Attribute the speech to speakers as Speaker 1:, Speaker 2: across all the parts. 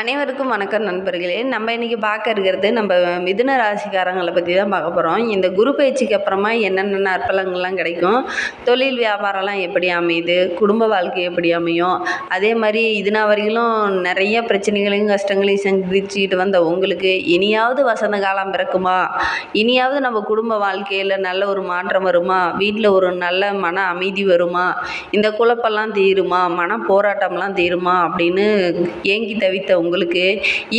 Speaker 1: அனைவருக்கும் வணக்கம் நண்பர்களே. நம்ம இன்றைக்கி பார்க்க இருக்கிறது நம்ம மிதுன ராசிக்காரங்களை பற்றி தான் பார்க்க போகிறோம் இந்த குரு பயிற்சிக்கு அப்புறமா என்னென்ன நற்பலங்கள்லாம் கிடைக்கும் தொழில் வியாபாரம்லாம் எப்படி அமையுது குடும்ப வாழ்க்கை எப்படி அமையும் அதே மாதிரி இதுனா வரையிலும் நிறைய பிரச்சனைகளையும் கஷ்டங்களையும் சந்திச்சுக்கிட்டு வந்த உங்களுக்கு இனியாவது வசந்த காலம் பிறக்குமா? இனியாவது நம்ம குடும்ப வாழ்க்கையில் நல்ல ஒரு மாற்றம் வருமா? வீட்டில் ஒரு நல்ல மன அமைதி வருமா? இந்த குழப்பெல்லாம் தீருமா? மன போராட்டம்லாம் தீருமா? அப்படின்னு ஏங்கி தவித்த உங்களுக்கு.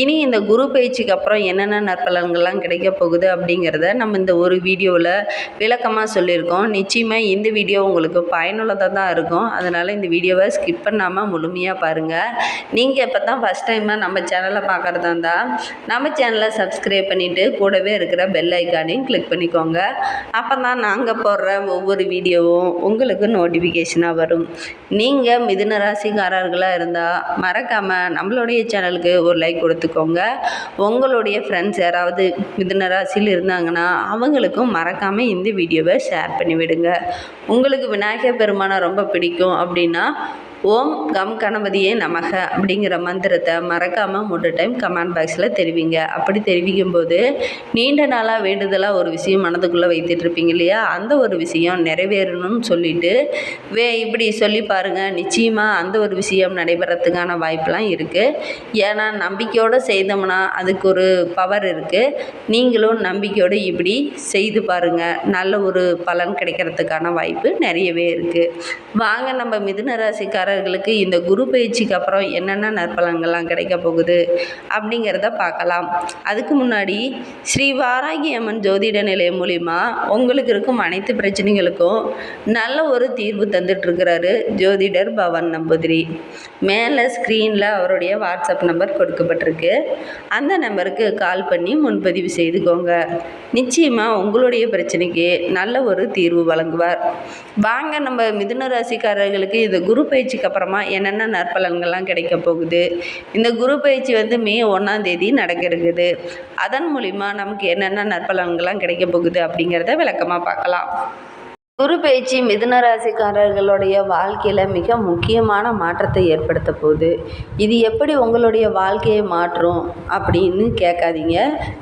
Speaker 1: இனி இந்த குரு பயிற்சிக்கு அப்புறம் என்னென்ன நற்பலன்கள்லாம் கிடைக்க போகுது அப்படிங்கிறத நம்ம இந்த ஒரு வீடியோவில் விளக்கமாக சொல்லியிருக்கோம். நிச்சயமாக இந்த வீடியோ உங்களுக்கு பயனுள்ளதாக தான் இருக்கும். அதனால் இந்த வீடியோவை ஸ்கிப் பண்ணாமல் முழுமையாக பாருங்கள் நீங்கள் இப்போ தான் ஃபஸ்ட் டைமாக நம்ம சேனலை பார்க்குறதா இருந்தால் நம்ம சேனலை சப்ஸ்கிரைப் பண்ணிவிட்டு கூடவே இருக்கிற பெல் ஐக்கானையும் கிளிக் பண்ணிக்கோங்க. அப்போ தான் நாங்கள் போடுற ஒவ்வொரு வீடியோவும் உங்களுக்கு நோட்டிஃபிகேஷனாக வரும். நீங்கள் மிதுன ராசிக்காரர்களாக இருந்தால் மறக்காமல் நம்மளுடைய சேனல் சேனலுக்கு ஒரு லைக் கொடுத்துக்கோங்க. உங்களுடைய ஃப்ரெண்ட்ஸ் யாராவது மிதுன ராசியில் இருந்தாங்கன்னா அவங்களுக்கும் மறக்காமல் இந்த வீடியோவை ஷேர் பண்ணி விடுங்க உங்களுக்கு விநாயகர் பெருமானை ரொம்ப பிடிக்கும் அப்படின்னா ஓம் கம் கணபதியே நமக அப்படிங்கிற மந்திரத்தை மறக்காமல் மூன்று டைம் கமெண்ட் பாக்ஸில் தெரிவிங்க. அப்படி தெரிவிக்கும் போது நீண்ட நாளாக வேண்டுதலாக ஒரு விஷயம் மனதுக்குள்ளே வைத்துட்டு இருப்பீங்க இல்லையா? அந்த ஒரு விஷயம் நிறைவேறணும்னு சொல்லிட்டு வே இப்படி சொல்லி பாருங்கள் நிச்சயமாக அந்த ஒரு விஷயம் நடைபெறத்துக்கான வாய்ப்பெலாம் இருக்குது ஏன்னா நம்பிக்கையோடு செய்தோம்னா அதுக்கு ஒரு பவர் இருக்குது நீங்களும் நம்பிக்கையோடு இப்படி செய்து பாருங்கள் நல்ல ஒரு பலன் கிடைக்கிறதுக்கான வாய்ப்பு நிறையவே இருக்குது வாங்க நம்ம மிதுன ராசிக்கார ராசிக்காரர்களுக்கு இந்த குரு பயிற்சிக்கு அப்புறம் என்னென்ன நற்பலன்கள்லாம் கிடைக்க போகுது அப்படிங்கிறத பார்க்கலாம். அதுக்கு முன்னாடி ஸ்ரீ வாராகி அம்மன் ஜோதிட நிலையம் மூலிமா உங்களுக்கு இருக்கும் அனைத்து பிரச்சனைகளுக்கும் நல்ல ஒரு தீர்வு தந்துட்டுருக்கிறாரு ஜோதிடர் பவன் நம்பூதிரி. மேலே ஸ்க்ரீனில் அவருடைய வாட்ஸ்அப் நம்பர் கொடுக்கப்பட்டிருக்கு. அந்த நம்பருக்கு கால் பண்ணி முன்பதிவு செய்துக்கோங்க. நிச்சயமாக உங்களுடைய பிரச்சனைக்கு நல்ல ஒரு தீர்வு வழங்குவார். வாங்க நம்ம மிதுன ராசிக்காரர்களுக்கு இந்த குரு பயிற்சிக்கு அதுக்கப்புறமா என்னென்ன நற்பலன்கள்லாம் கிடைக்க போகுது? இந்த குரு பயிற்சி வந்து மே ஒன்றாந்தேதி நடக்க இருக்குது அதன் மூலிமா நமக்கு என்னென்ன நற்பலன்கள்லாம் கிடைக்க போகுது அப்படிங்கிறத விளக்கமாக பார்க்கலாம். குரு பயிற்சி மிதுன ராசிக்காரர்களுடைய வாழ்க்கையில் மிக முக்கியமான மாற்றத்தை ஏற்படுத்த போகுது. இது எப்படி உங்களுடைய வாழ்க்கையை மாற்றும் அப்படின்னு கேட்காதீங்க.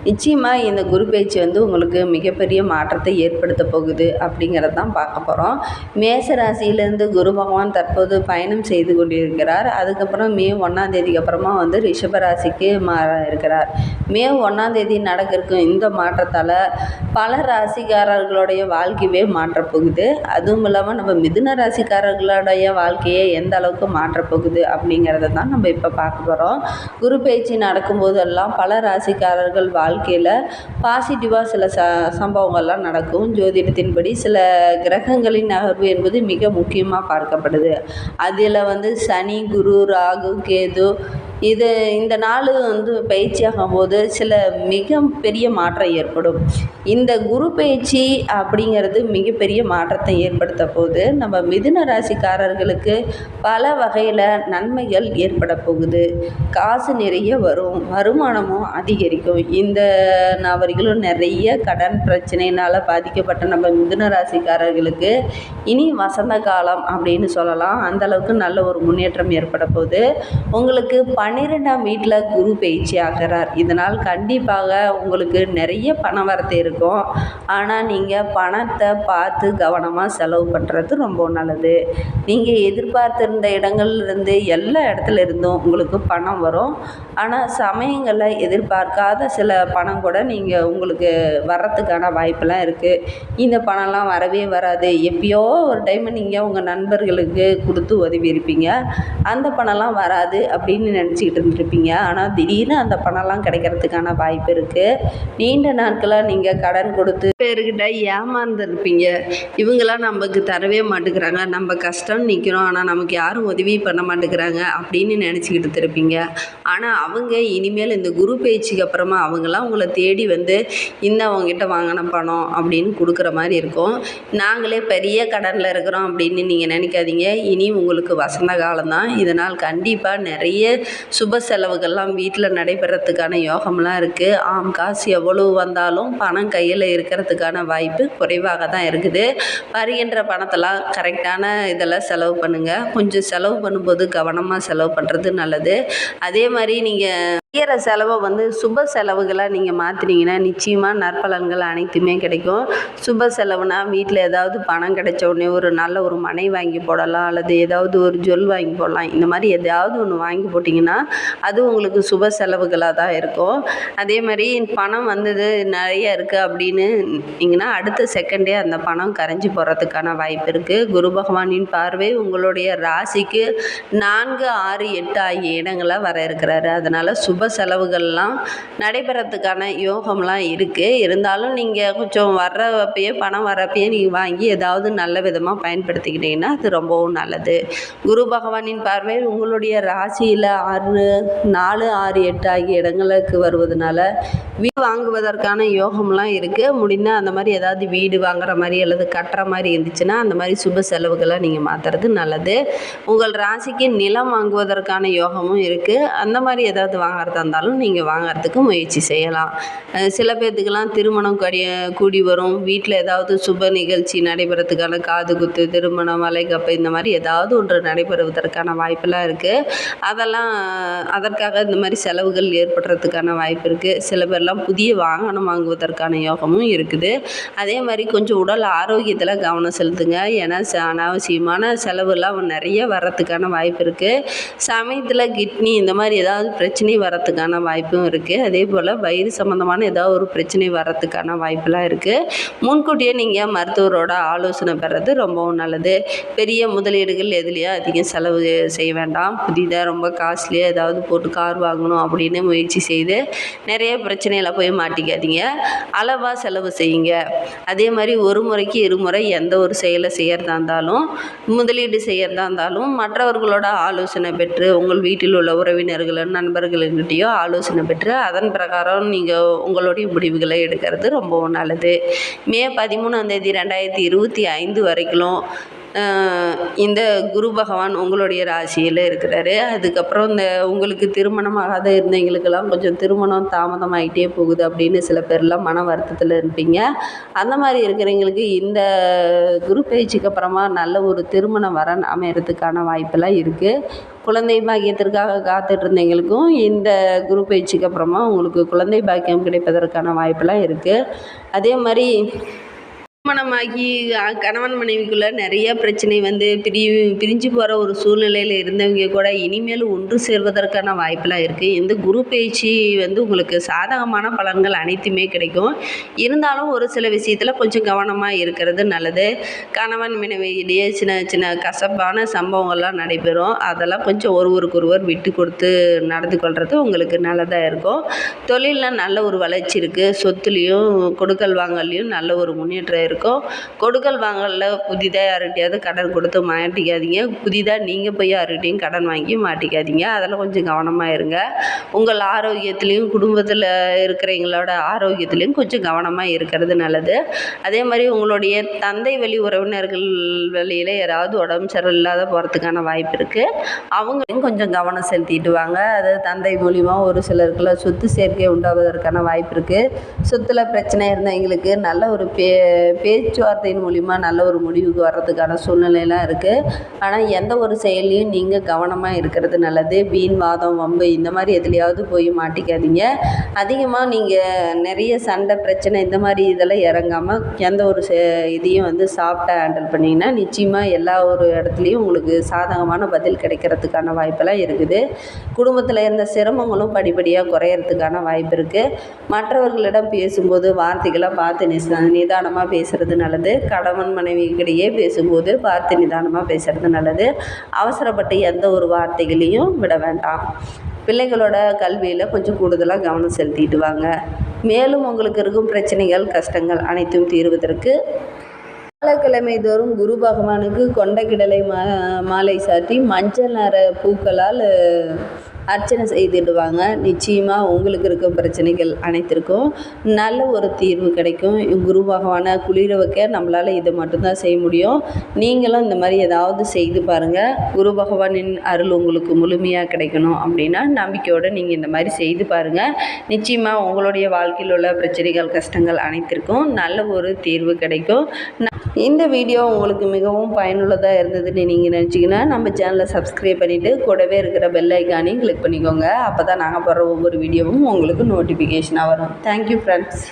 Speaker 1: நிச்சயமாக இந்த குரு பயிற்சி வந்து உங்களுக்கு மிகப்பெரிய மாற்றத்தை ஏற்படுத்த போகுது அப்படிங்கிறத தான் பார்க்க போகிறோம் மேச ராசியிலேருந்து குரு பகவான் தற்போது பயணம் செய்து கொண்டிருக்கிறார். அதுக்கப்புறம் மே ஒன்றாம் தேதிக்கு அப்புறமா வந்து ரிஷப ராசிக்கு மாற இருக்கிறார். மே ஒன்றாம் தேதி நடக்க இருக்கும் இந்த மாற்றத்தால் பல ராசிக்காரர்களுடைய வாழ்க்கையே மாற்றப்போகுது போகுது. அதுவும் இல்லாமல் நம்ம மிதுன ராசிக்காரர்களுடைய வாழ்க்கையை எந்த அளவுக்கு மாற்றப் போகுது அப்படிங்கிறத தான் நம்ம இப்போ பார்க்க போகிறோம் குரு பயிற்சி நடக்கும்போதெல்லாம் பல ராசிக்காரர்கள் வாழ்க்கையில் பாசிட்டிவாக சில ச சம்பவங்கள்லாம் நடக்கும். ஜோதிடத்தின்படி சில கிரகங்களின் நகர்வு என்பது மிக முக்கியமாக பார்க்கப்படுது. அதில் வந்து சனி குரு ராகு கேது இது இந்த நாள் வந்து பயிற்சியாகும் போது சில மிக பெரிய மாற்றம் ஏற்படும். இந்த குரு பயிற்சி அப்படிங்கிறது மிகப்பெரிய மாற்றத்தை ஏற்படுத்த போது நம்ம மிதுன ராசிக்காரர்களுக்கு பல வகையில் நன்மைகள் ஏற்பட போகுது. காசு நிறைய வரும் வருமானமும் அதிகரிக்கும். இந்த நபர்களும் நிறைய கடன் பிரச்சனையினால் பாதிக்கப்பட்ட நம்ம மிதுன ராசிக்காரர்களுக்கு இனி வசந்த காலம் அப்படின்னு சொல்லலாம். அந்த அளவுக்கு நல்ல ஒரு முன்னேற்றம் ஏற்பட போகுது. உங்களுக்கு பன்னிரெண்டாம் வீட்டில் குரு பயிற்சி ஆகிறார் இதனால் கண்டிப்பாக உங்களுக்கு நிறைய பணம் வரத்து இருக்கும். ஆனால் நீங்கள் பணத்தை பார்த்து கவனமாக செலவு பண்ணுறது ரொம்ப நல்லது. நீங்கள் எதிர்பார்த்திருந்த இடங்கள்லேருந்து எல்லா இடத்துல இருந்தும் உங்களுக்கு பணம் வரும். ஆனால் சமயங்களில் எதிர்பார்க்காத சில பணம் கூட நீங்கள் உங்களுக்கு வர்றதுக்கான வாய்ப்பெல்லாம் இருக்குது இந்த பணம்லாம் வரவே வராது. எப்பயோ ஒரு டைம் நீங்கள் உங்கள் நண்பர்களுக்கு கொடுத்து உதவி இருப்பீங்க. அந்த பணம்லாம் வராது அப்படின்னு நினச்சி யோசிச்சுக்கிட்டு இருந்திருப்பீங்க. ஆனால் திடீர்னு அந்த பணம்லாம் கிடைக்கிறதுக்கான வாய்ப்பு இருக்குது நீண்ட நாட்களாக நீங்கள் கடன் கொடுத்து பேர்கிட்ட ஏமாந்துருப்பீங்க. இவங்களாம் நமக்கு தரவே மாட்டேங்கிறாங்க. நம்ம கஷ்டம் நிற்கிறோம் ஆனால் நமக்கு யாரும் உதவி பண்ண மாட்டேங்கிறாங்க அப்படின்னு நினச்சிக்கிட்டு இருப்பீங்க ஆனால் அவங்க இனிமேல் இந்த குரு பயிற்சிக்கு அப்புறமா அவங்களாம் உங்களை தேடி வந்து இந்த அவங்ககிட்ட வாங்கின பணம் அப்படின்னு கொடுக்குற மாதிரி இருக்கும். நாங்களே பெரிய கடனில் இருக்கிறோம் அப்படின்னு நீங்கள் நினைக்காதீங்க. இனி உங்களுக்கு வசந்த காலம் தான் இதனால் கண்டிப்பாக நிறைய சுப செலவுகள்லாம் வீட்டில் நடைபெறத்துக்கான யோகம்லாம் இருக்குது ஆம் காசு எவ்வளவு வந்தாலும் பணம் கையில் இருக்கிறதுக்கான வாய்ப்பு குறைவாக தான் இருக்குது. வருகின்ற பணத்தெல்லாம் கரெக்டான இதெல்லாம் செலவு பண்ணுங்கள் கொஞ்சம் செலவு பண்ணும்போது கவனமாக செலவு பண்ணுறது நல்லது. அதே மாதிரி நீங்கள் செய்கிற செலவை வந்து சுப செலவுகளாக நீங்கள் மாற்றினீங்கன்னா நிச்சயமாக நற்பலன்கள் அனைத்துமே கிடைக்கும். சுப செலவுனா வீட்டில் ஏதாவது பணம் கிடைச்ச உடனே ஒரு நல்ல ஒரு மனை வாங்கி போடலாம் அல்லது ஏதாவது ஒரு ஜொல் வாங்கி போடலாம். இந்த மாதிரி எதையாவது ஒன்று வாங்கி போட்டிங்கன்னா அது உங்களுக்கு சுப செலவுகளாக தான் இருக்கும். அதே மாதிரி பணம் வந்தது நிறைய இருக்குது அப்படின்னு நீங்கன்னா அடுத்த செகண்டே அந்த பணம் கரைஞ்சி போகிறதுக்கான வாய்ப்பு இருக்குது குரு பகவானின் பார்வை உங்களுடைய ராசிக்கு நான்கு ஆறு எட்டு ஆகிய இடங்களாக வர இருக்கிறாரு. அதனால் சுப செலவுகள்லாம் நடைபெறத்துக்கான யோகம்லாம் இருக்குது இருந்தாலும் நீங்கள் கொஞ்சம் வர்றப்பயே பணம் வர்றப்பயே நீங்கள் வாங்கி ஏதாவது நல்ல விதமாக பயன்படுத்திக்கிட்டீங்கன்னா அது ரொம்பவும் நல்லது. குரு பகவானின் பார்வை உங்களுடைய ராசியில் ஆறு நாலு ஆறு எட்டு ஆகிய இடங்களுக்கு வருவதனால வீடு வாங்குவதற்கான யோகம்லாம் இருக்குது முடிந்தால் அந்த மாதிரி ஏதாவது வீடு வாங்குற மாதிரி அல்லது கட்டுற மாதிரி இருந்துச்சுன்னா அந்த மாதிரி சுப செலவுகளை நீங்கள் மாற்றுறது நல்லது. உங்கள் ராசிக்கு நிலம் வாங்குவதற்கான யோகமும் இருக்குது அந்த மாதிரி ஏதாவது வாங்குறது தந்தாலும் நீங்கள் வாங்கிறதுக்கு முயற்சி செய்யலாம். சில பேர்த்துக்கெல்லாம் திருமணம் கடி கூடி வரும். வீட்டில் ஏதாவது சுப நிகழ்ச்சி நடைபெறத்துக்கான காது குத்து திருமணம் வளைகப்பு இந்த மாதிரி ஏதாவது ஒன்று நடைபெறுவதற்கான வாய்ப்பெல்லாம் இருக்குது அதெல்லாம் அதற்காக இந்த மாதிரி செலவுகள் ஏற்படுறதுக்கான வாய்ப்பு இருக்குது சில பேர்லாம் புதிய வாகனம் வாங்குவதற்கான யோகமும் இருக்குது. அதே மாதிரி கொஞ்சம் உடல் ஆரோக்கியத்தில் கவனம் செலுத்துங்க. ஏன்னா ச- அனாவசியமான செலவுலாம் நிறைய வர்றதுக்கான வாய்ப்பு இருக்குது சமயத்தில் கிட்னி இந்த மாதிரி ஏதாவது பிரச்சனை வர்றதுக்கான வாய்ப்பும் இருக்குது அதே போல் வயிறு சம்மந்தமான ஏதாவது ஒரு பிரச்சனை வர்றதுக்கான வாய்ப்பெல்லாம் இருக்குது முன்கூட்டியே நீங்கள் மருத்துவரோட ஆலோசனை பெறது ரொம்பவும் நல்லது. பெரிய முதலீடுகள் எதுலேயும் அதிகம் செலவு செய்ய வேண்டாம். புதிதாக ரொம்ப காஸ்ட்லியாக ஏதாவது போட்டு கார் வாங்கணும் அப்படின்னு முயற்சி செய்து நிறைய பிரச்சனையில் போய் மாட்டிக்காதீங்க. அளவாக செலவு செய்யுங்க. அதே மாதிரி ஒரு முறைக்கு இருமுறை எந்த ஒரு செயலை செய்கிறதா இருந்தாலும் முதலீடு செய்கிறதா இருந்தாலும் மற்றவர்களோட ஆலோசனை பெற்று உங்கள் வீட்டில் உள்ள உறவினர்களும் நண்பர்களும் நண்பர்கள்கிட்டயோ ஆலோசனை பெற்று அதன் பிரகாரம் நீங்கள் உங்களுடைய முடிவுகளை எடுக்கிறது ரொம்பவும் நல்லது. மே பதிமூணாம் தேதி ரெண்டாயிரத்தி இருபத்தி ஐந்து வரைக்கும் இந்த குரு பகவான் உங்களுடைய ராசியில் இருக்கிறாரு. அதுக்கப்புறம் இந்த உங்களுக்கு திருமணமாகாத இருந்தவங்களுக்கெல்லாம் கொஞ்சம் திருமணம் தாமதமாகிட்டே போகுது அப்படின்னு சில பேர்லாம் மன வருத்தத்தில் இருப்பீங்க. அந்த மாதிரி இருக்கிறவங்களுக்கு இந்த குரு பயிற்சிக்கு அப்புறமா நல்ல ஒரு திருமண வரன் அமையறதுக்கான வாய்ப்பெல்லாம் இருக்குது குழந்தை பாக்கியத்திற்காக காத்துட்டு இருந்தவங்களுக்கும் இந்த குரு பயிற்சிக்கு அப்புறமா உங்களுக்கு குழந்தை பாக்கியம் கிடைப்பதற்கான வாய்ப்பெல்லாம் இருக்குது அதே மாதிரி திருமணமாகி கணவன் மனைவிக்குள்ள நிறைய பிரச்சனை வந்து பிரி பிரிஞ்சு போகிற ஒரு சூழ்நிலையில் இருந்தவங்க கூட இனிமேல் ஒன்று சேர்வதற்கான வாய்ப்பெல்லாம் இருக்குது இந்த குரு பயிற்சி வந்து உங்களுக்கு சாதகமான பலன்கள் அனைத்துமே கிடைக்கும். இருந்தாலும் ஒரு சில விஷயத்தில் கொஞ்சம் கவனமாக இருக்கிறது நல்லது. கணவன் மனைவியிடையே சின்ன சின்ன கசப்பான சம்பவங்கள்லாம் நடைபெறும். அதெல்லாம் கொஞ்சம் ஒருவருக்கு ஒருவர் விட்டு கொடுத்து நடந்து கொள்வது உங்களுக்கு நல்லதாக இருக்கும். தொழிலில் நல்ல ஒரு வளர்ச்சி இருக்குது சொத்துலேயும் கொடுக்கல் வாங்கல்லையும் நல்ல ஒரு முன்னேற்றம் இருக்கும். கொடுக்கல் வாங்கலில் புதிதாக யார்கிட்டயாவது கடன் கொடுத்து மாட்டிக்காதீங்க. புதிதாக நீங்கள் போய் யார்கிட்டையும் கடன் வாங்கி மாட்டிக்காதீங்க. அதில் கொஞ்சம் கவனமாக இருங்க. உங்கள் ஆரோக்கியத்துலேயும் குடும்பத்தில் இருக்கிறவங்களோட ஆரோக்கியத்துலேயும் கொஞ்சம் கவனமாக இருக்கிறது நல்லது. அதே மாதிரி உங்களுடைய தந்தை வழி உறவினர்கள் வழியில் யாராவது உடம்பு சரியில்லாத போகிறதுக்கான வாய்ப்பு இருக்குது அவங்களையும் கொஞ்சம் கவனம் செலுத்திட்டு வாங்க. அது தந்தை மூலிமா ஒரு சிலருக்குள்ள சொத்து சேர்க்கை உண்டாவதற்கான வாய்ப்பு இருக்குது சொத்தில் பிரச்சனை இருந்தவங்களுக்கு நல்ல ஒரு பே பேச்சுவார்த்தையின் மூலிமா நல்ல ஒரு முடிவுக்கு வர்றதுக்கான சூழ்நிலையெல்லாம் இருக்குது ஆனால் எந்த ஒரு செயல்லையும் நீங்கள் கவனமாக இருக்கிறது நல்லது. வீண் வாதம் வம்பு இந்த மாதிரி எதுலையாவது போய் மாட்டிக்காதீங்க. அதிகமாக நீங்கள் நிறைய சண்டை பிரச்சனை இந்த மாதிரி இதெல்லாம் இறங்காமல் எந்த ஒரு இதையும் வந்து சாஃப்டாக ஹேண்டில் பண்ணிங்கன்னா நிச்சயமாக எல்லா ஒரு இடத்துலையும் உங்களுக்கு சாதகமான பதில் கிடைக்கிறதுக்கான வாய்ப்பெல்லாம் இருக்குது. குடும்பத்தில் இருந்த சிரமங்களும் படிப்படியாக குறையறதுக்கான வாய்ப்பு இருக்குது மற்றவர்களிடம் பேசும்போது வார்த்தைகளை பார்த்து நிதானமாக நிதானமாக பேசுகிறது நல்லது. கணவன் மனைவிக்கிடையே பேசும்போது பார்த்து நிதானமாக பேசுகிறது நல்லது. அவசரப்பட்டு எந்த ஒரு வார்த்தைகளையும் விட வேண்டாம். பிள்ளைகளோட கல்வியில் கொஞ்சம் கூடுதலாக கவனம் செலுத்திட்டு வாங்க. மேலும் உங்களுக்கு இருக்கும் பிரச்சனைகள் கஷ்டங்கள் அனைத்தும் தீர்வதற்கு வியாழக்கிழமை தோறும் குரு பகவானுக்கு கொண்டக்கிடலை மா மாலை சாற்றி மஞ்சள் நிற பூக்களால் அர்ச்சனை செய்துடுவாங்க. நிச்சயமாக உங்களுக்கு இருக்கும் பிரச்சனைகள் அனைத்திற்கும் நல்ல ஒரு தீர்வு கிடைக்கும். குரு பகவானை குளிர வைக்க நம்மளால் இது மட்டும்தான் செய்ய முடியும். நீங்களும் இந்த மாதிரி ஏதாவது செய்து பாருங்கள் குரு பகவானின் அருள் உங்களுக்கு முழுமையாக கிடைக்கணும் அப்படின்னா நம்பிக்கையோடு நீங்கள் இந்த மாதிரி செய்து பாருங்கள் நிச்சயமாக உங்களுடைய வாழ்க்கையில் உள்ள பிரச்சனைகள் கஷ்டங்கள் அனைத்திற்கும் நல்ல ஒரு தீர்வு கிடைக்கும். இந்த வீடியோ உங்களுக்கு மிகவும் பயனுள்ளதாக இருந்ததுன்னு நீங்கள் நினச்சிங்கன்னா நம்ம சேனலை சப்ஸ்கிரைப் பண்ணிவிட்டு கூடவே இருக்கிற பெல் ஐக்கானையும் கிளிக் பண்ணிக்கோங்க. அப்போ தான் நாங்கள் போடுற ஒவ்வொரு வீடியோவும் உங்களுக்கு நோட்டிஃபிகேஷனாக வரும். Thank you friends